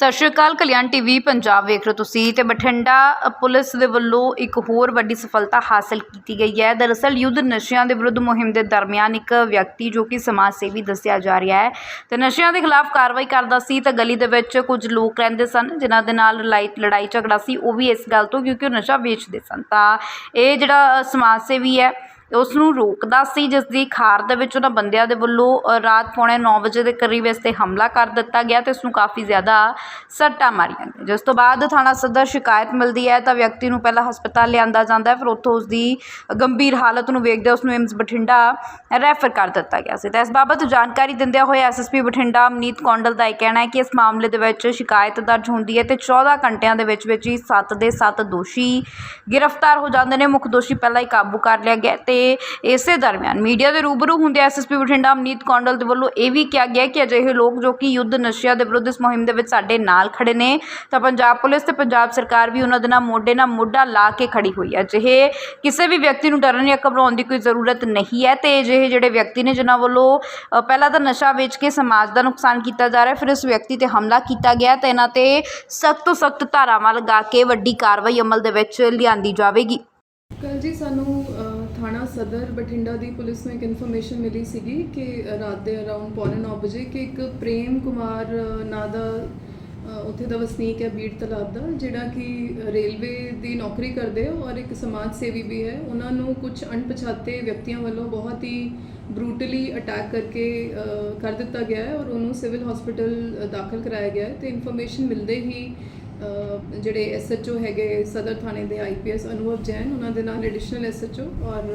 ਸਤਿ ਸ਼੍ਰੀ ਅਕਾਲ, ਕਲਿਆਣ ਟੀਵੀ, ਪੰਜਾਬ ਵੇਖ ਰਹੇ ਹੋ ਤੁਸੀਂ ਤੇ ਬਠਿੰਡਾ ਪੁਲਿਸ ਦੇ ਵੱਲੋਂ ਇੱਕ ਹੋਰ ਵੱਡੀ ਸਫਲਤਾ ਹਾਸਲ ਕੀਤੀ ਗਈ ਹੈ। ਦਰਅਸਲ ਯੁੱਧ ਨਸ਼ਿਆਂ ਦੇ ਵਿਰੁੱਧ ਮੁਹਿੰਮ ਦੇ ਦਰਮਿਆਨ ਇੱਕ ਵਿਅਕਤੀ ਜੋ ਕਿ ਸਮਾਜ ਸੇਵੀ ਦੱਸਿਆ ਜਾ ਰਿਹਾ ਹੈ। ਤੇ ਨਸ਼ਿਆਂ ਦੇ ਖਿਲਾਫ ਕਾਰਵਾਈ ਕਰਦਾ ਸੀ ਤਾਂ ਗਲੀ ਦੇ ਵਿੱਚ ਕੁਝ ਲੋਕ ਰਹਿੰਦੇ ਸਨ, ਜਿਨ੍ਹਾਂ ਦੇ ਨਾਲ ਲੜਾਈ ਲੜਾਈ ਝਗੜਾ ਸੀ, ਉਹ ਵੀ ਇਸ ਗੱਲ ਤੋਂ ਕਿਉਂਕਿ ਉਹ ਨਸ਼ਾ ਵੇਚਦੇ ਸਨ। ਤਾਂ ਇਹ ਜਿਹੜਾ ਸਮਾਜ ਸੇਵੀ ਹੈ ਉਸ ਨੂੰ ਰੋਕਦਾ ਸੀ ਜਿਸ ਦੀ ਖਾਰ ਦੇ ਵਿੱਚ ਉਹਨਾਂ ਬੰਦਿਆਂ ਦੇ ਵੱਲੋਂ ਰਾਤ ਪੌਣੇ ਨੌ ਵਜੇ ਦੇ ਕਰੀਬ ਇਸ ਤੇ ਹਮਲਾ ਕਰ ਦਿੱਤਾ ਗਿਆ ਅਤੇ ਇਸ ਨੂੰ ਕਾਫੀ ਜ਼ਿਆਦਾ ਸੱਟਾਂ ਮਾਰੀਆਂ ਗਈਆਂ। ਜਿਸ ਤੋਂ ਬਾਅਦ ਥਾਣਾ ਸਦਰ ਸ਼ਿਕਾਇਤ ਮਿਲਦੀ ਹੈ ਤਾਂ ਵਿਅਕਤੀ ਨੂੰ ਪਹਿਲਾਂ ਹਸਪਤਾਲ ਲਿਆਂਦਾ ਜਾਂਦਾ ਫਿਰ ਉੱਥੋਂ ਉਸ ਦੀ ਗੰਭੀਰ ਹਾਲਤ ਨੂੰ ਵੇਖਦੇ ਉਸ ਨੂੰ ਏਮਸ ਬਠਿੰਡਾ ਰੈਫਰ ਕਰ ਦਿੱਤਾ ਗਿਆ ਸੀ। ਤਾਂ ਇਸ ਬਾਬਤ ਜਾਣਕਾਰੀ ਦਿੰਦਿਆਂ ਹੋਏ ਐਸਐਸਪੀ ਬਠਿੰਡਾ ਅਮਨੀਤ ਕੌਂਡਲ ਦਾ ਇਹ ਕਹਿਣਾ ਹੈ ਕਿ ਇਸ ਮਾਮਲੇ ਦੇ ਵਿੱਚ ਸ਼ਿਕਾਇਤ ਦਰਜ ਹੁੰਦੀ ਹੈ ਤੇ 14 ਘੰਟਿਆਂ ਦੇ ਵਿੱਚ ਵਿੱਚ ਹੀ 7 ਦੇ 7 ਦੋਸ਼ੀ ਗ੍ਰਿਫਤਾਰ ਹੋ ਜਾਂਦੇ ਨੇ। ਮੁੱਖ ਦੋਸ਼ੀ ਪਹਿਲਾਂ ਹੀ ਕਾਬੂ ਕਰ ਲਿਆ ਗਿਆ ਤੇ ਇਸੇ ਦਰਮਿਆਨ ਮੀਡੀਆ ਦੇ ਰੂਬਰੂ ਹੁੰਦੇ ਐਸਐਸਪੀ ਬਠਿੰਡਾ ਅਮਨੀਤ ਕੌਂਡਲ ਦੇ ਵੱਲੋਂ ਇਹ ਵੀ ਕਿਹਾ ਗਿਆ ਕਿ ਅਜਿਹੇ ਲੋਕ ਜੋ ਕਿ ਯੁੱਧ ਨਸ਼ਿਆਂ ਦੇ ਵਿਰੁੱਧ ਇਸ ਮੁਹਿੰਮ ਦੇ ਵਿੱਚ ਸਾਡੇ ਨਾਲ ਖੜੇ ਨੇ, ਤਾਂ ਪੰਜਾਬ ਪੁਲਿਸ ਤੇ ਪੰਜਾਬ ਸਰਕਾਰ ਵੀ ਉਹਨਾਂ ਦੇ ਨਾਲ ਮੋਢੇ ਨਾਲ ਮੋਢਾ ਲਾ ਕੇ ਖੜੀ ਹੋਈ ਹੈ। ਅਜਿਹੇ ਕਿਸੇ ਵੀ ਵਿਅਕਤੀ ਨੂੰ ਡਰਨ ਜਾਂ ਘਬਰਾਉਣ ਦੀ ਕੋਈ ਜ਼ਰੂਰਤ ਨਹੀਂ ਹੈ ਤੇ ਅਜਿਹੇ ਜਿਹੜੇ ਵਿਅਕਤੀ ਨੇ ਜਿਨ੍ਹਾਂ ਵੱਲੋਂ ਪਹਿਲਾਂ ਤਾਂ ਨਸ਼ਾ ਵੇਚ ਕੇ ਸਮਾਜ ਦਾ ਨੁਕਸਾਨ ਕੀਤਾ ਜਾ ਰਿਹਾ, ਫਿਰ ਇਸ ਵਿਅਕਤੀ ਤੇ ਹਮਲਾ ਕੀਤਾ ਗਿਆ, ਤੇ ਇਹਨਾਂ ਤੇ ਸਖਤ ਤੋਂ ਸਖਤ ਧਾਰਾਵਾਂ ਲਗਾ ਕੇ ਵੱਡੀ ਕਾਰਵਾਈ ਅਮਲ ਦੇ ਵਿੱਚ ਲਿਆਂਦੀ ਜਾਵੇਗੀ। ਕੱਲ ਜੀ ਸਾਨੂੰ ਥਾਣਾ ਸਦਰ ਬਠਿੰਡਾ ਦੀ ਪੁਲਿਸ ਨੂੰ ਇੱਕ ਇਨਫੋਰਮੇਸ਼ਨ ਮਿਲੀ ਸੀਗੀ ਕਿ ਰਾਤ ਦੇ ਅਰਾਊਂਡ ਪੌਣੇ ਨੌ ਵਜੇ ਕਿ ਇੱਕ ਪ੍ਰੇਮ ਕੁਮਾਰ ਨਾਂ ਦਾ ਉੱਥੇ ਦਾ ਵਸਨੀਕ ਹੈ ਬੀੜ ਤਲਾਬ ਦਾ, ਜਿਹੜਾ ਕਿ ਰੇਲਵੇ ਦੀ ਨੌਕਰੀ ਕਰਦੇ ਔਰ ਇੱਕ ਸਮਾਜ ਸੇਵੀ ਵੀ ਹੈ। ਉਹਨਾਂ ਨੂੰ ਕੁਝ ਅਣਪਛਾਤੇ ਵਿਅਕਤੀਆਂ ਵੱਲੋਂ ਬਹੁਤ ਹੀ ਬਰੂਟਲੀ ਅਟੈਕ ਕਰਕੇ ਕਰ ਦਿੱਤਾ ਗਿਆ ਹੈ ਔਰ ਉਹਨੂੰ ਸਿਵਲ ਹਸਪੀਟਲ ਦਾਖਲ ਕਰਾਇਆ ਗਿਆ ਹੈ ਤੇ ਇਨਫੋਰਮੇਸ਼ਨ ਮਿਲਦੇ ਹੀ ਅ, ਜਿਹੜੇ ਐਸਐਚਓ ਹੈਗੇ ਸਦਰ ਥਾਣੇ ਦੇ ਆਈਪੀਐਸ ਅਨੁਭਵ ਜੈਨ ਉਹਨਾਂ ਦੇ ਨਾਲ ਐਡੀਸ਼ਨਲ ਐਸਐਚਓ ਔਰ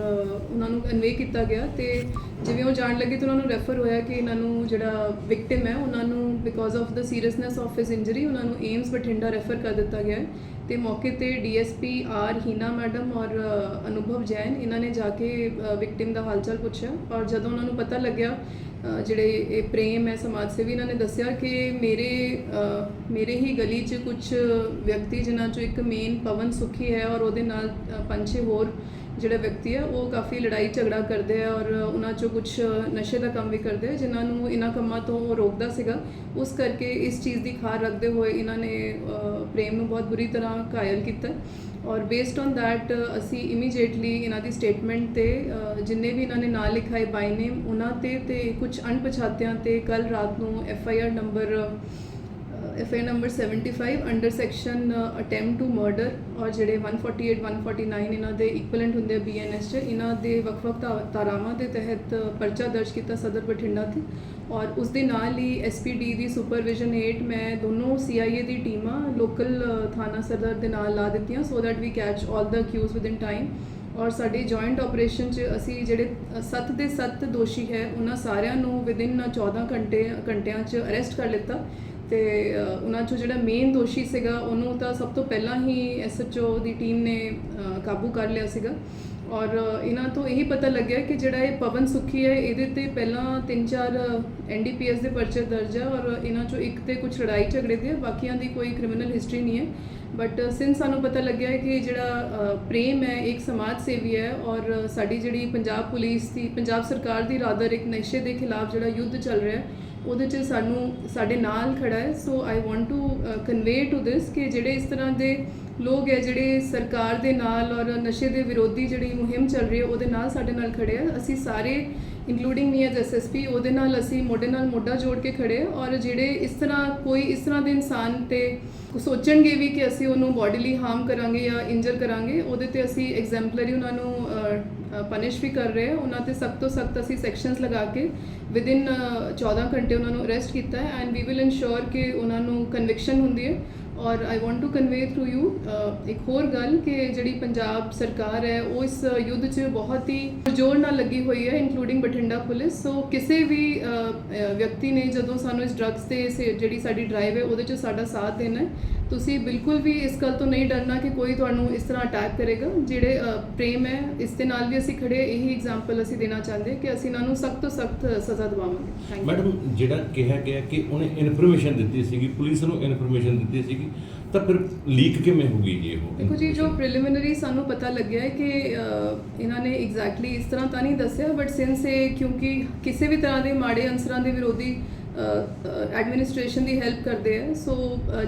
ਉਹਨਾਂ ਨੂੰ ਕਨਵੇ ਕੀਤਾ ਗਿਆ ਤੇ ਜਿਵੇਂ ਉਹ ਜਾਣ ਲੱਗੇ ਤਾਂ ਉਹਨਾਂ ਨੂੰ ਰੈਫਰ ਹੋਇਆ ਕਿ ਇਹਨਾਂ ਨੂੰ ਜਿਹੜਾ ਵਿਕਟਿਮ ਹੈ ਉਹਨਾਂ ਨੂੰ because of the seriousness of his injury ਉਹਨਾਂ ਨੂੰ ਏਮਸ ਬਠਿੰਡਾ ਰੈਫਰ ਕਰ ਦਿੱਤਾ ਗਿਆ ਹੈ ਤੇ ਮੌਕੇ ਤੇ ਡੀਐਸਪੀ ਆਰ ਹੀਨਾ ਮੈਡਮ ਔਰ ਅਨੁਭਵ ਜੈਨ, ਇਹਨਾਂ ਨੇ ਜਾ ਕੇ ਵਿਕਟਿਮ ਦਾ ਹਾਲਚਾਲ ਪੁੱਛਿਆ ਔਰ ਜਦੋਂ ਉਹਨਾਂ ਨੂੰ ਪਤਾ ਲੱਗਿਆ ਜਿਹੜੇ ਇਹ ਪ੍ਰੇਮ ਹੈ ਸਮਾਜ ਸੇਵੀ, ਇਹਨਾਂ ਨੇ ਦੱਸਿਆ ਕਿ ਮੇਰੇ ਮੇਰੇ ਹੀ ਗਲੀ 'ਚ ਕੁਝ ਵਿਅਕਤੀ ਜਿਨ੍ਹਾਂ 'ਚੋਂ ਇੱਕ ਮੇਨ ਪਵਨ ਸੁਖੀ ਹੈ ਔਰ ਉਹਦੇ ਨਾਲ ਪੰਜ ਛੇ ਹੋਰ ਜਿਹੜਾ ਵਿਅਕਤੀ ਹੈ ਉਹ ਕਾਫੀ ਲੜਾਈ ਝਗੜਾ ਕਰਦੇ ਆ ਔਰ ਉਹਨਾਂ 'ਚੋਂ ਕੁਝ ਨਸ਼ੇ ਦਾ ਕੰਮ ਵੀ ਕਰਦੇ ਆ, ਜਿਨ੍ਹਾਂ ਨੂੰ ਇਹਨਾਂ ਕੰਮਾਂ ਤੋਂ ਉਹ ਰੋਕਦਾ ਸੀਗਾ। ਉਸ ਕਰਕੇ ਇਸ ਚੀਜ਼ ਦੀ ਖਾਰ ਰੱਖਦੇ ਹੋਏ ਇਹਨਾਂ ਨੇ ਪ੍ਰੇਮ ਨੂੰ ਬਹੁਤ ਬੁਰੀ ਤਰ੍ਹਾਂ ਕਾਇਲ ਕੀਤਾ। ਔਰ ਬੇਸਡ ਔਨ ਥੈਟ ਅਸੀਂ ਇਮੀਡੀਏਟਲੀ ਇਹਨਾਂ ਦੀ ਸਟੇਟਮੈਂਟ ਤੇ ਜਿੰਨੇ ਵੀ ਇਹਨਾਂ ਨੇ ਨਾਂ ਲਿਖਾਏ ਬਾਈ ਨੇਮ ਉਹਨਾਂ ਤੇ ਤੇ ਕੁਝ ਅਣਪਛਾਤਿਆਂ ਤੇ ਕੱਲ ਰਾਤ ਨੂੰ F I R number F I number 75 under section attempt to murder ਔਰ ਜਿਹੜੇ 148 149 ਇਹਨਾਂ ਦੇ ਇਕੁਇਵਲੈਂਟ ਹੁੰਦੇ ਆ ਬੀਐਨਐਸ ਚ, ਇਹਨਾਂ ਦੇ ਵੱਖ-ਵੱਖ ਧਾ- ਧਾਰਾਵਾਂ ਦੇ ਤਹਿਤ ਪਰਚਾ ਦਰਜ ਕੀਤਾ ਸਦਰ ਬਠਿੰਡਾ ਤੇ, ਔਰ ਉਸ ਦੇ ਨਾਲ ਹੀ ਐਸਪੀਡੀ ਦੀ ਸੁਪਰਵਿਜ਼ਨ ਹੇਠ ਮੈਂ ਦੋਨੋਂ ਸੀਆਈਏ ਦੀ ਟੀਮਾਂ ਲੋਕਲ ਥਾਣਾ ਸਦਰ ਦੇ ਨਾਲ ਲਾ ਦਿੱਤੀਆਂ so that we catch all the accused within time ਔਰ ਸਾਡੇ ਜੁਆਇੰਟ ਆਪਰੇਸ਼ਨ 'ਚ ਅਸੀਂ ਜਿਹੜੇ 7 ਦੇ 7 ਦੋਸ਼ੀ ਹੈ, ਉਹਨਾਂ ਸਾਰਿਆਂ ਨੂੰ ਵਿਦਿਨ 14 ਘੰਟੇ, ਘੰਟਿਆਂ 'ਚ ਅਰੈਸਟ ਕਰ ਲਿੱਤਾ। ਤੇ ਉਹਨਾਂ 'ਚੋਂ ਜਿਹੜਾ ਮੇਨ ਦੋਸ਼ੀ ਸੀਗਾ ਉਹਨੂੰ ਤਾਂ ਸਭ ਤੋਂ ਪਹਿਲਾਂ ਹੀ ਐਸਐਚਓ ਦੀ ਟੀਮ ਨੇ ਕਾਬੂ ਕਰ ਲਿਆ ਸੀਗਾ। ਔਰ ਇਹਨਾਂ ਤੋਂ ਇਹੀ ਪਤਾ ਲੱਗਿਆ ਕਿ ਜਿਹੜਾ ਇਹ ਪਵਨ ਸੁਖੀ ਹੈ ਇਹਦੇ ਤੇ ਪਹਿਲਾਂ 3-4 ਐਨਡੀਪੀਐਸ ਦੇ ਪਰਚੇ ਦਰਜ ਹੈ ਔਰ ਇਹਨਾਂ 'ਚੋਂ ਇੱਕ ਤੇ ਕੁਝ ਲੜਾਈ ਝਗੜੇ ਦੇ ਹੈ, ਬਾਕੀਆਂ ਦੀ ਕੋਈ ਕ੍ਰਿਮੀਨਲ ਹਿਸਟਰੀ ਨਹੀਂ ਹੈ। ਬਟ ਸਿੰਸ uh, ਸਾਨੂੰ ਪਤਾ ਲੱਗਿਆ ਕਿ ਜਿਹੜਾ ਪ੍ਰੇਮ ਹੈ ਇੱਕ ਸਮਾਜ ਸੇਵੀ ਹੈ ਔਰ ਸਾਡੀ ਜਿਹੜੀ ਪੰਜਾਬ ਪੁਲਿਸ ਦੀ, ਪੰਜਾਬ ਸਰਕਾਰ ਦੀ ਰਾਦਰ ਇੱਕ ਨਸ਼ੇ ਦੇ ਖਿਲਾਫ ਜਿਹੜਾ ਯੁੱਧ ਚੱਲ ਰਿਹਾ ਹੈ, ਉਹਦੇ 'ਚ ਸਾਨੂੰ, ਸਾਡੇ ਨਾਲ ਖੜਾ ਹੈ। So I want to convey to this ਕਿ ਜਿਹੜੇ ਇਸ ਤਰ੍ਹਾਂ ਦੇ ਲੋਕ ਹੈ, ਜਿਹੜੇ ਸਰਕਾਰ ਦੇ ਨਾਲ ਔਰ ਨਸ਼ੇ ਦੇ ਵਿਰੋਧੀ ਜਿਹੜੀ ਮੁਹਿੰਮ ਚੱਲ ਰਹੀ ਹੈ, ਉਹਦੇ ਨਾਲ ਸਾਡੇ ਨਾਲ ਖੜੇ ਆ ਅਸੀਂ ਸਾਰੇ ਇਨਕਲੂਡਿੰਗ ਮੀ ਐਜ਼ ਐਸਐਸਪੀ ਉਹਦੇ ਨਾਲ ਅਸੀਂ ਮੋਢੇ ਨਾਲ ਮੋਢਾ ਜੋੜ ਕੇ ਖੜੇ ਔਰ ਜਿਹੜੇ ਇਸ ਤਰ੍ਹਾਂ ਕੋਈ ਇਸ ਤਰ੍ਹਾਂ ਦੇ ਇਨਸਾਨ ਤੇ ਸੋਚਣਗੇ ਵੀ ਕਿ ਅਸੀਂ ਉਹਨੂੰ ਬੋਡੀਲੀ ਹਾਰਮ ਕਰਾਂਗੇ ਜਾਂ ਇੰਜਰ ਕਰਾਂਗੇ, ਉਹਦੇ ਤੇ ਅਸੀਂ ਐਗਜ਼ੈਂਪਲਰੀ ਉਹਨਾਂ ਨੂੰ ਪਨਿਸ਼ ਵੀ ਕਰ ਰਹੇ ਹਾਂ। ਉਹਨਾਂ ਤੇ ਸਖਤ ਤੋਂ ਸਖਤ ਅਸੀਂ ਸੈਕਸ਼ਨਸ ਲਗਾ ਕੇ ਵਿਦਿਨ 14 ਘੰਟੇ ਉਹਨਾਂ ਨੂੰ ਅਰੈਸਟ ਕੀਤਾ ਹੈ। ਐਂਡ ਵੀ ਵਿਲ ਇਨਸ਼ੋਰ ਕਿ ਉਹਨਾਂ ਨੂੰ ਕਨਵਿਕਸ਼ਨ ਹੁੰਦੀ ਹੈ। ਔਰ I want to convey through you ਇੱਕ ਹੋਰ ਗੱਲ ਕਿ ਜਿਹੜੀ ਪੰਜਾਬ ਸਰਕਾਰ ਹੈ, ਉਹ ਇਸ ਯੁੱਧ 'ਚ ਬਹੁਤ ਹੀ ਜ਼ੋਰ ਨਾਲ ਲੱਗੀ ਹੋਈ ਹੈ ਇਨਕਲੂਡਿੰਗ ਬਠਿੰਡਾ ਪੁਲਿਸ। ਸੋ ਕਿਸੇ ਵੀ ਵਿਅਕਤੀ ਨੇ ਜਦੋਂ ਸਾਨੂੰ ਇਸ ਡਰੱਗਸ ਤੇ ਜਿਹੜੀ ਸਾਡੀ ਡਰਾਈਵ ਹੈ, ਉਹਦੇ 'ਚ ਸਾਡਾ ਸਾਥ ਦੇਣਾ ਤੁਸੀਂ ਬਿਲਕੁਲ ਵੀ ਇਸ ਗੱਲ ਤੋਂ ਨਹੀਂ ਡਰਨਾ ਕਿ ਕੋਈ ਤੁਹਾਨੂੰ ਇਸ ਤਰ੍ਹਾਂ ਅਟੈਕ ਕਰੇਗਾ। ਜਿਹੜੇ ਪ੍ਰੇਮ ਹੈ ਇਸ ਦੇ ਨਾਲ ਵੀ ਅਸੀਂ ਖੜੇ ਇਹੀ ਐਗਜ਼ਾਮਪਲ ਅਸੀਂ ਦੇਣਾ ਚਾਹੁੰਦੇ ਹਾਂ ਕਿ ਅਸੀਂ ਇਹਨਾਂ ਨੂੰ ਸਖਤ ਤੋਂ ਸਖਤ ਸਜ਼ਾ ਦਿਵਾਵਾਂਗੇ। ਮੈਡਮ ਜਿਹੜਾ ਕਿਹਾ ਗਿਆ ਕਿ ਉਹਨੇ ਇਨਫੋਰਮੇਸ਼ਨ ਦਿੱਤੀ ਸੀਗੀ ਪੁਲਿਸ ਨੂੰ ਇਨਫੋਰਮੇਸ਼ਨ ਦਿੱਤੀ ਸੀਗੀ ਤਾਂ ਫਿਰ ਲੀਕ ਕਿਵੇਂ ਹੋ ਗਈ ਜੀ ਉਹ ਦੇਖੋ ਜੀ ਜੋ ਪ੍ਰੀਲਿਮਿਨਰੀ ਸਾਨੂੰ ਪਤਾ ਲੱਗਿਆ ਹੈ ਕਿ ਇਹਨਾਂ ਨੇ ਐਗਜ਼ੈਕਟਲੀ ਇਸ ਤਰ੍ਹਾਂ ਤਾਂ ਨਹੀਂ ਦੱਸਿਆ ਬਟ ਸਿੰਸ ਇਹ ਕਿਉਂਕਿ ਕਿਸੇ ਵੀ ਤਰ੍ਹਾਂ ਦੇ ਮਾੜੇ ਅੰਸਰਾਂ ਦੇ ਵਿਰੋਧੀ ਐਡਮਿਨਿਸਟ੍ਰੇਸ਼ਨ ਦੀ ਹੈਲਪ ਕਰਦੇ ਆ। ਸੋ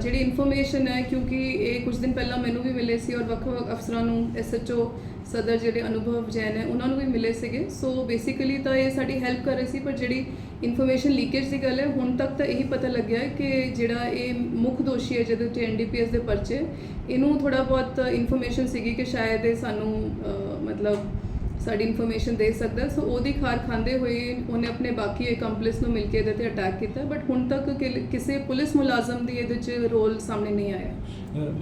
ਜਿਹੜੀ ਇਨਫੋਰਮੇਸ਼ਨ ਹੈ, ਕਿਉਂਕਿ ਇਹ ਕੁਝ ਦਿਨ ਪਹਿਲਾਂ ਮੈਨੂੰ ਵੀ ਮਿਲੇ ਸੀ ਔਰ ਵੱਖ-ਵੱਖ ਅਫਸਰਾਂ ਨੂੰ ਐਸਐਚਓ ਸਦਰ ਜਿਹੜੇ ਅਨੁਭਵ ਜੈਨ ਹੈ, ਉਹਨਾਂ ਨੂੰ ਵੀ ਮਿਲੇ ਸੀਗੇ। ਸੋ ਬੇਸਿਕਲੀ ਤਾਂ ਇਹ ਸਾਡੀ ਹੈਲਪ ਕਰ ਰਹੇ ਸੀ, ਪਰ ਜਿਹੜੀ ਇਨਫੋਰਮੇਸ਼ਨ ਲੀਕੇਜ ਦੀ ਗੱਲ ਹੈ, ਹੁਣ ਤੱਕ ਤਾਂ ਇਹੀ ਪਤਾ ਲੱਗਿਆ ਕਿ ਜਿਹੜਾ ਇਹ ਮੁੱਖ ਦੋਸ਼ੀ ਹੈ, ਜਿਹਦੇ ਤੇ ਐਨਡੀਪੀਐਸ ਦੇ ਪਰਚੇ, ਇਹਨੂੰ ਥੋੜਾ ਬਹੁਤ ਇਨਫੋਰਮੇਸ਼ਨ ਸੀਗੀ ਕਿ ਸ਼ਾਇਦ ਇਹ ਸਾਨੂੰ ਮਤਲਬ ਸਾਡੀ ਇਨਫੋਰਮੇਸ਼ਨ ਦੇ ਸਕਦਾ। ਸੋ ਉਹਦੀ ਖਾਰ ਖਾਂਦੇ ਹੋਏ ਉਹਨੇ ਆਪਣੇ ਬਾਕੀ ਐਕੰਪਲਿਸ ਨੂੰ ਮਿਲ ਕੇ ਇਹਦੇ ਤੇ ਅਟੈਕ ਕੀਤਾ। ਬਟ ਹੁਣ ਤੱਕ ਕਿਸੇ ਪੁਲਿਸ ਮੁਲਾਜ਼ਮ ਦੀ ਇਹਦੇ 'ਚ ਰੋਲ ਸਾਹਮਣੇ ਨਹੀਂ ਆਇਆ।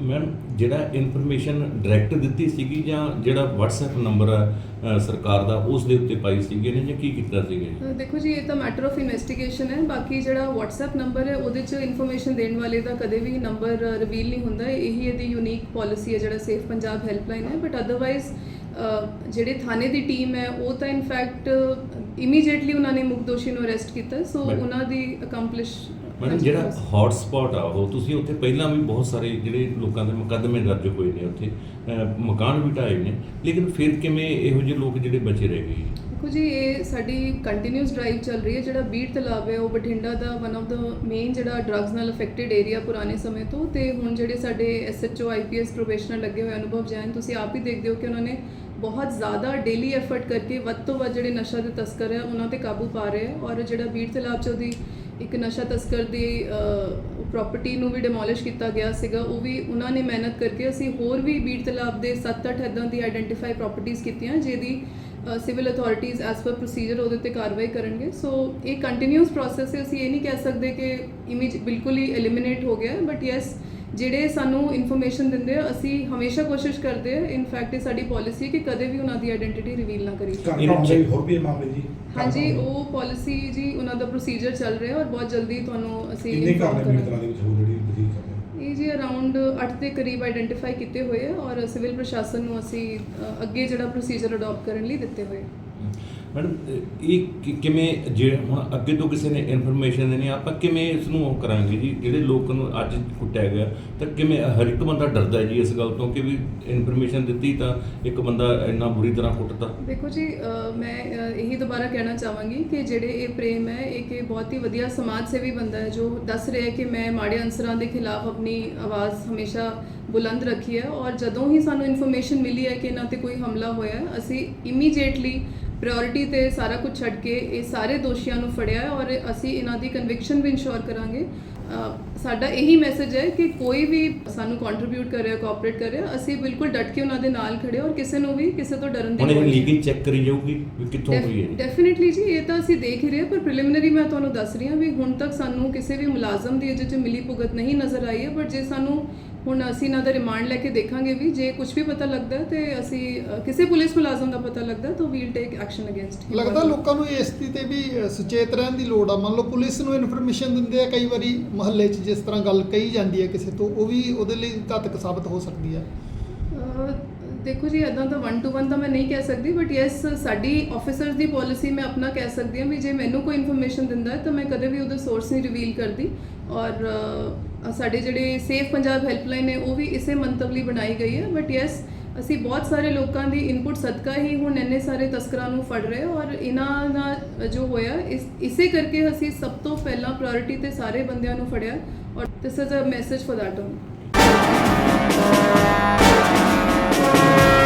ਮੈਮ ਜਿਹੜਾ ਇਨਫੋਰਮੇਸ਼ਨ ਡਾਇਰੈਕਟ ਦਿੱਤੀ ਸੀਗੀ ਜਾਂ ਜਿਹੜਾ WhatsApp ਨੰਬਰ ਹੈ ਸਰਕਾਰ ਦਾ ਉਸ ਦੇ ਉੱਤੇ ਪਾਈ ਸੀਗੀ ਨੇ ਜਾਂ ਕੀ ਕੀਤਾ ਸੀਗਾ ਦੇਖੋ ਜੀ ਇਹ ਤਾਂ ਮੈਟਰ ਆਫ ਇਨਵੈਸਟੀਗੇਸ਼ਨ ਹੈ। ਬਾਕੀ ਜਿਹੜਾ WhatsApp ਨੰਬਰ ਹੈ ਉਹਦੇ 'ਚ ਇਨਫੋਰਮੇਸ਼ਨ ਦੇਣ ਵਾਲੇ ਦਾ ਕਦੇ ਵੀ ਨੰਬਰ ਰਿਵੀਲ ਨਹੀਂ ਹੁੰਦਾ। ਇਹੀ ਇਹਦੀ ਯੂਨੀਕ ਪਾਲਿਸੀ ਹੈ ਜਿਹੜਾ ਸੇਫ ਪੰਜਾਬ ਹੈਲਪਲਾਈਨ ਹੈ। ਬਟ ਅਦਰਵਾਈਜ਼ ਜਿਹੜੇ ਥਾਣੇ ਦੀ ਟੀਮ ਹੈ ਉਹ ਤਾਂ ਇਨਫੈਕਟ ਇਮੀਡੀਏਟਲੀ ਉਹਨਾਂ ਨੇ ਮੁੱਖ ਦੋਸ਼ੀ ਨੂੰ ਅਰੈਸਟ ਕੀਤਾ ਸੋ ਉਹਨਾਂ ਦੀ ਅਕੰਪਲਿਸ਼ ਮੈਡਮ ਜਿਹੜਾ ਹੌਟ ਸਪੌਟ ਆ ਉਹ ਤੁਸੀਂ ਉੱਥੇ ਪਹਿਲਾਂ ਵੀ ਬਹੁਤ ਸਾਰੇ ਜਿਹੜੇ ਲੋਕਾਂ ਦੇ ਮੁਕੱਦਮੇ ਦਰਜ ਹੋਏ ਨੇ ਉੱਥੇ ਮਕਾਨ ਵੀ ਢਾਏ ਨੇ ਲੇਕਿਨ ਫਿਰ ਕਿਵੇਂ ਇਹੋ ਜਿਹੇ ਲੋਕ ਜਿਹੜੇ ਬਚੇ ਰਹਿ ਗਏ? ਦੇਖੋ ਜੀ ਇਹ ਸਾਡੀ ਕੰਟੀਨਿਊਸ ਡਰਾਈਵ ਚੱਲ ਰਹੀ ਹੈ ਜਿਹੜਾ ਬੀੜ ਤਲਾਬ ਹੈ ਉਹ ਬਠਿੰਡਾ ਦਾ ਵਨ ਆਫ ਦਾ ਮੇਨ ਜਿਹੜਾ ਡਰੱਗਸ ਨਾਲ ਅਫੈਕਟਡ ਏਰੀਆ ਪੁਰਾਣੇ ਸਮੇਂ ਤੋਂ ਤੇ ਹੁਣ ਜਿਹੜੇ ਸਾਡੇ ਐਸਐਚਓ ਆਈਪੀਐਸ ਪ੍ਰੋਫੈਸ਼ਨਲ ਲੱਗੇ ਹੋਏ ਅਨੁਭਵ ਜੈਨ ਤੁਸੀਂ ਆਪ ਹੀ ਦੇਖਦੇ ਹੋ ਕਿ ਉਹਨਾਂ ਨੇ ਬਹੁਤ ਜ਼ਿਆਦਾ ਡੇਲੀ ਐਫਰਟ ਕਰਕੇ ਵੱਧ ਤੋਂ ਵੱਧ ਜਿਹੜੇ ਨਸ਼ਾ ਦੇ ਤਸਕਰ ਹੈ ਉਹਨਾਂ ਤੇ ਕਾਬੂ ਪਾ ਰਹੇ ਹੈ ਔਰ ਜਿਹੜਾ ਬੀੜ ਤਲਾਬ ਚ ਉਹਦੀ ਇੱਕ ਨਸ਼ਾ ਤਸਕਰ ਦੀ ਪ੍ਰਾਪਰਟੀ ਨੂੰ ਵੀ ਡਿਮੋਲਿਸ਼ ਕੀਤਾ ਗਿਆ ਸੀਗਾ, ਉਹ ਵੀ ਉਹਨਾਂ ਨੇ ਮਿਹਨਤ ਕਰਕੇ ਅਸੀਂ ਹੋਰ ਵੀ ਬੀੜ ਤਲਾਬ ਦੇ 7-8 ਇਦਾਂ ਦੀ ਆਈਡੈਂਟੀਫਾਈ ਪ੍ਰਾਪਰਟੀਆਂ ਕੀਤੀਆਂ, ਜਿਹਦੀ civil authorities as per procedure ਉਹਦੇ ਤੇ ਕਾਰਵਾਈ ਕਰਨਗੇ। ਸੋ ਇਹ ਕੰਟੀਨਿਊਸ ਪ੍ਰੋਸੈਸ ਹੈ, ਅਸੀਂ ਇਹ ਨਹੀਂ ਕਹਿ ਸਕਦੇ ਕਿ ਇਮੇਜ ਬਿਲਕੁਲ ਹੀ ਐਲੀਮੀਨੇਟ ਹੋ ਗਿਆ ਬਟ ਯੈਸ ਜਿਹੜੇ ਸਾਨੂੰ ਇਨਫੋਰਮੇਸ਼ਨ ਦਿੰਦੇ ਆ ਅਸੀਂ ਹਮੇਸ਼ਾ ਕੋਸ਼ਿਸ਼ ਕਰਦੇ ਆ ਇਨਫੈਕਟ ਇਹ ਸਾਡੀ ਪਾਲਿਸੀ ਹੈ ਕਿ ਕਦੇ ਵੀ ਉਹਨਾਂ ਦੀ ਆਇਡੈਂਟੀਟੀ ਰਿਵੀਲ ਨਾ ਕਰੀਏ ਇਹਨੂੰ ਘਰ ਹੋਰ ਵੀ ਇਹ ਮਾਮਲੇ ਜੀ ਘਰ ਹਾਂਜੀ। ਉਹ ਪਾਲਿਸੀ ਜੀ ਉਹਨਾਂ ਦਾ ਪ੍ਰੋਸੀਜਰ ਚੱਲ ਰਿਹਾ ਔਰ ਬਹੁਤ ਜਲਦੀ ਤੁਹਾਨੂੰ ਅਸੀਂ ਕਿੰਨੇ ਘਰ ਨੇ ਕਰਾਂਗੇ। ਦੇ ਵਿੱਚ ਹੋਰ ਜਿਹੜੀ ਕਰ ਹੋ? ਇਹ ਜੀ ਅਰਾਊਂਡ 8 ਦੇ ਕਰੀਬ ਆਇਡੈਂਟੀਫਾਈ ਕੀਤੇ ਹੋਏ ਆ ਔਰ ਸਿਵਲ ਪ੍ਰਸ਼ਾਸਨ ਨੂੰ ਅਸੀਂ ਅ, ਅੱਗੇ ਜਿਹੜਾ ਪ੍ਰੋਸੀਜਰ ਅਡਾਪਟ ਕਰਨ ਲਈ ਦਿੱਤੇ ਹੋਏ ਆ। ਮੈਡਮ ਇਹ ਕਿ- ਕਿਵੇਂ ਜੇ ਹੁਣ ਅੱਗੇ ਤੋਂ ਕਿਸੇ ਨੇ ਇਨਫੋਰਮੇਸ਼ਨ ਦੇਣੀ ਆ, ਆਪਾਂ ਕਿਵੇਂ ਇਸ ਨੂੰ ਉਹ ਕਰਾਂਗੇ ਜੀ? ਜਿਹੜੇ ਲੋਕ ਨੂੰ ਅੱਜ ਕੁੱਟਿਆ ਗਿਆ ਤਾਂ ਕਿਵੇਂ ਹਰ ਇੱਕ ਬੰਦਾ ਡਰਦਾ ਹੈ ਜੀ ਇਸ ਗੱਲ ਤੋਂ ਕਿ ਵੀ ਇਨਫੋਰਮੇਸ਼ਨ ਦਿੱਤੀ ਤਾਂ ਇੱਕ ਬੰਦਾ ਇੰਨਾ ਬੁਰੀ ਤਰ੍ਹਾਂ ਕੁੱਟਦਾ? ਦੇਖੋ ਜੀ ਅ, ਮੈਂ ਅ, ਇਹੀ ਦੁਬਾਰਾ ਕਹਿਣਾ ਚਾਹਾਂਗੀ ਕਿ ਜਿਹੜੇ ਇਹ ਪ੍ਰੇਮ ਹੈ ਇੱਕ ਇਹ ਬਹੁਤ ਹੀ ਵਧੀਆ ਸਮਾਜ ਸੇਵੀ ਬੰਦਾ ਹੈ ਜੋ ਦੱਸ ਰਿਹਾ ਹੈ ਕਿ ਮੈਂ ਮਾੜੇ ਅਨਸਰਾਂ ਦੇ ਖਿਲਾਫ ਆਪਣੀ ਆਵਾਜ਼ ਹਮੇਸ਼ਾ ਬੁਲੰਦ ਰੱਖੀ ਹੈ ਔਰ ਜਦੋਂ ਹੀ ਸਾਨੂੰ ਇਨਫੋਰਮੇਸ਼ਨ ਮਿਲੀ ਹੈ ਕਿ ਇਹਨਾਂ ਤੇ ਕੋਈ ਹਮਲਾ ਹੋਇਆ ਹੈ, ਅਸੀਂ ਇਮੀਡੀਏਟਲੀ ਪ੍ਰਾਇੋਰਟੀ ਤੇ ਸਾਰਾ ਕੁਝ ਛੱਡ ਕੇ ਇਹ ਸਾਰੇ ਦੋਸ਼ੀਆਂ ਨੂੰ ਫੜਿਆ ਹੈ ਔਰ ਅਸੀਂ ਇਹਨਾਂ ਦੀ ਕਨਵਿਕਸ਼ਨ ਵੀ ਇਨਸ਼ੋਰ ਕਰਾਂਗੇ ਸਾਡਾ ਇਹੀ ਮੈਸੇਜ ਹੈ ਕਿ ਕੋਈ ਵੀ ਸਾਨੂੰ ਕੰਟਰੀਬਿਊਟ ਕਰ ਰਿਹਾ ਕੋਆਪਰੇਟ ਕਰ ਰਿਹਾ ਅਸੀਂ ਬਿਲਕੁਲ ਡਟ ਕੇ ਉਹਨਾਂ ਦੇ ਨਾਲ ਖੜੇ ਔਰ ਕਿਸੇ ਨੂੰ ਵੀ ਕਿਸੇ ਤੋਂ ਡਰਨ ਦੀ ਲੋੜ ਨਹੀਂ। ਲੀਗਲ ਚੈੱਕ ਕਰੀ ਜਾਊਗੀ ਵੀ ਕਿੱਥੋਂ ਹੋਈ ਹੈ ਡੈਫੀਨਿਟਲੀ ਜੀ ਇਹ ਤਾਂ ਅਸੀਂ ਦੇਖ ਹੀ ਰਹੇ ਹਾਂ, ਪਰ ਪ੍ਰੀਲਿਮਿਨਰੀ ਮੈਂ ਤੁਹਾਨੂੰ ਦੱਸ ਰਹੀ ਹਾਂ ਵੀ ਹੁਣ ਤੱਕ ਸਾਨੂੰ ਕਿਸੇ ਵੀ ਮੁਲਾਜ਼ਮ ਦੀ ਅਜੇ ਚ ਮਿਲੀ ਭੁਗਤ ਨਹੀਂ ਨਜ਼ਰ ਆਈ ਹੈ ਬਟ ਜੇ ਸਾਨੂੰ ਹੁਣ ਅਸੀਂ ਇਹਨਾਂ ਦਾ ਰਿਮਾਂਡ ਲੈ ਕੇ ਦੇਖਾਂਗੇ ਵੀ ਜੇ ਕੁਝ ਵੀ ਪਤਾ ਲੱਗਦਾ ਤੇ ਅਸੀਂ ਕਿਸੇ ਪੁਲਿਸ ਮੁਲਾਜ਼ਮ ਦਾ ਪਤਾ ਲੱਗਦਾ ਤਾਂ ਵੀਲ ਟੇਕ ਐਕਸ਼ਨ ਅਗੇਂਸਟ ਲੱਗਦਾ ਲੋਕਾਂ ਨੂੰ ਇਸ ਦੀ ਤੇ ਵੀ ਸੁਚੇਤ ਰਹਿਣ ਦੀ ਲੋੜ ਆ। ਮੰਨ ਲਓ ਪੁਲਿਸ ਨੂੰ ਇਨਫੋਰਮੇਸ਼ਨ ਦਿੰਦੇ ਆ ਕਈ ਵਾਰੀ ਮਹੱਲੇ 'ਚ ਜਿਸ ਤਰ੍ਹਾਂ ਗੱਲ ਕਹੀ ਜਾਂਦੀ ਹੈ ਕਿਸੇ ਤੋਂ ਉਹ ਵੀ ਉਹਦੇ ਲਈ ਘਾਤਕ ਸਾਬਤ ਹੋ ਸਕਦੀ ਹੈ ਅਹ ਦੇਖੋ ਜੀ ਇਦਾਂ ਤਾਂ 1 ਟੂ 1 ਤਾਂ ਮੈਂ ਨਹੀਂ ਕਹਿ ਸਕਦੀ ਬਟ ਯੈਸ ਸਾਡੀ ਆਫੀਸਰਸ ਦੀ ਪਾਲਿਸੀ ਮੈਂ ਆਪਣਾ ਕਹਿ ਸਕਦੀ ਹਾਂ ਵੀ ਜੇ ਮੈਨੂੰ ਕੋਈ ਇਨਫੋਰਮੇਸ਼ਨ ਦਿੰਦਾ ਹੈ ਤਾਂ ਮੈਂ ਕਦੇ ਵੀ ਉਹਦਾ ਸੋਰਸ ਨਹੀਂ ਰਿਵੀਲ ਕਰਦੀ। ਔਰ ਸਾਡੇ ਜਿਹੜੇ ਸੇਫ ਪੰਜਾਬ ਹੈਲਪਲਾਈਨ ਹੈ ਉਹ ਵੀ ਇਸੇ ਮੰਤਵ ਲਈ ਬਣਾਈ ਗਈ ਹੈ। ਬਟ ਯੈਸ ਅਸੀਂ ਬਹੁਤ ਸਾਰੇ ਲੋਕਾਂ ਦੀ ਇਨਪੁਟ ਸਦਕਾ ਹੀ ਹੁਣ ਇੰਨੇ ਸਾਰੇ ਤਸਕਰਾਂ ਨੂੰ ਫੜ ਰਹੇ ਔਰ ਇਹਨਾਂ ਦਾ ਜੋ ਹੋਇਆ, ਇਸ, ਇਸੇ ਕਰਕੇ ਅਸੀਂ ਸਭ ਤੋਂ ਪਹਿਲਾਂ ਪ੍ਰਾਇੋਰਟੀ ਤੇ ਸਾਰੇ ਬੰਦਿਆਂ ਨੂੰ ਫੜਿਆ। ਔਰ this is a message for that Thank you.